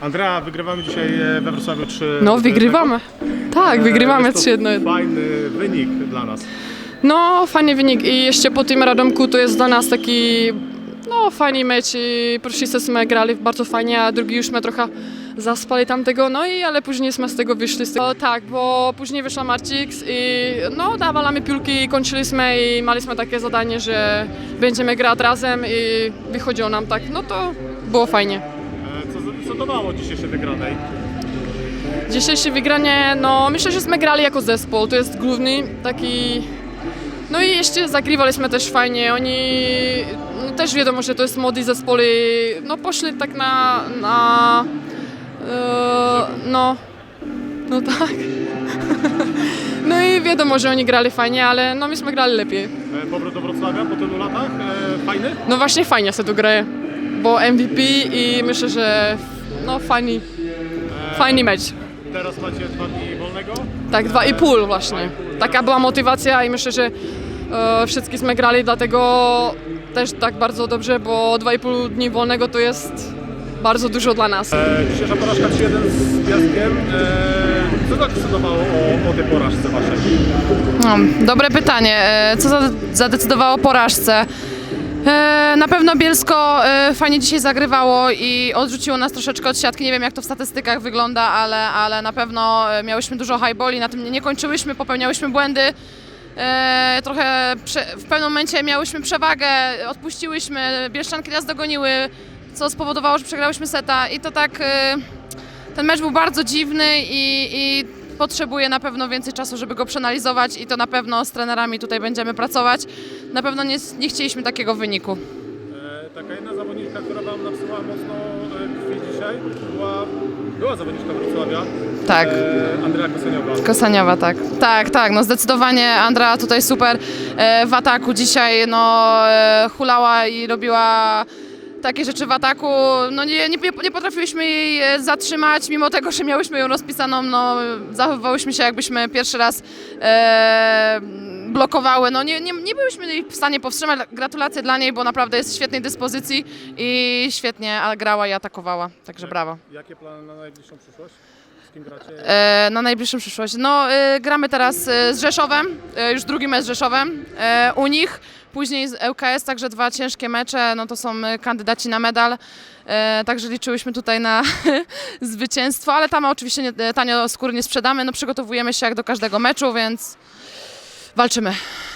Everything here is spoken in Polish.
Andrea, wygrywamy dzisiaj e, we Wrocławiu 3 No, wygrywamy. Tak, wygrywamy Jest to 3-1. Fajny wynik dla nas. No, fajny wynik i jeszcze po tym Radomku to jest dla nas taki no, fajny mecz i pierwszy grali bardzo fajnie, a drugi już my trochę zaspali tamtego, no i ale później jsme z tego wyszli. Z tego. Tak, bo później wyszła Marcix i no, dawalamy piłki i kończyliśmy i mieliśmy takie zadanie, że będziemy grać razem i wychodziło nam tak, no to było fajnie. Co zadecydowało dzisiejszej wygranej? Dzisiejsze wygranie, no myślę, że jsme grali jako zespół, to jest główny taki... No i jeszcze zagrywaliśmy też fajnie, oni no też wiadomo, że to jest młody zespół i no poszli tak na... na e, no, no tak. No i wiadomo, że oni grali fajnie, ale no myśmy grali lepiej. E, Powrót do Wrocławia po tylu latach? E, Fajny? No właśnie fajnie się tu graje, bo MVP i myślę, że no fajny, fajny mecz. Teraz macie dwa dni wolnego? Tak, dwa i pół właśnie. Taka była motywacja i myślę, że e, wszyscy grali, dlatego też tak bardzo dobrze, bo dwa i pół dni wolnego to jest bardzo dużo dla nas. E, Dzisiejsza porażka 3-1 z Piastkiem. E, Co zadecydowało o, o tej porażce waszej? No, dobre pytanie. E, Co zade- zadecydowało o porażce? E, Na pewno Bielsko e, fajnie dzisiaj zagrywało i odrzuciło nas troszeczkę od siatki. Nie wiem jak to w statystykach wygląda, ale, ale na pewno e, miałyśmy dużo highballi, na tym nie- kończyłyśmy, popełniałyśmy błędy. Trochę w pewnym momencie miałyśmy przewagę, odpuściłyśmy, Bieszczanki nas dogoniły, co spowodowało, że przegrałyśmy seta i to tak... ten mecz był bardzo dziwny i, i potrzebuje na pewno więcej czasu, żeby go przeanalizować i to na pewno z trenerami tutaj będziemy pracować. Na pewno nie, nie chcieliśmy takiego wyniku. E, Taka jedna zawodniczka, która wam napsuła mocno e, krwi dzisiaj, była, była zawodniczka Wrocławia. Tak. E, Andrea Koseniowa. Kosaniowa, tak. Tak, tak, no zdecydowanie Andra tutaj super e, w ataku dzisiaj, no e, hulała i robiła takie rzeczy w ataku, no nie, nie, nie potrafiłyśmy jej e, zatrzymać, mimo tego, że miałyśmy ją rozpisaną, no zachowywałyśmy się jakbyśmy pierwszy raz e, blokowały, no nie, nie, nie byłyśmy jej w stanie powstrzymać, gratulacje dla niej, bo naprawdę jest w świetnej dyspozycji i świetnie grała i atakowała, także brawo. Jakie plany na najbliższą przyszłość? Z kim gracie? E, na najbliższą przyszłość. No, e, gramy teraz e, z Rzeszowem, e, już drugi mecz z Rzeszowem e, u nich, później z ŁKS, także dwa ciężkie mecze, no to są e, kandydaci na medal, e, także liczyłyśmy tutaj na zwycięstwo, ale tam oczywiście nie, tanio skóry nie sprzedamy, no przygotowujemy się jak do każdego meczu, więc walczymy.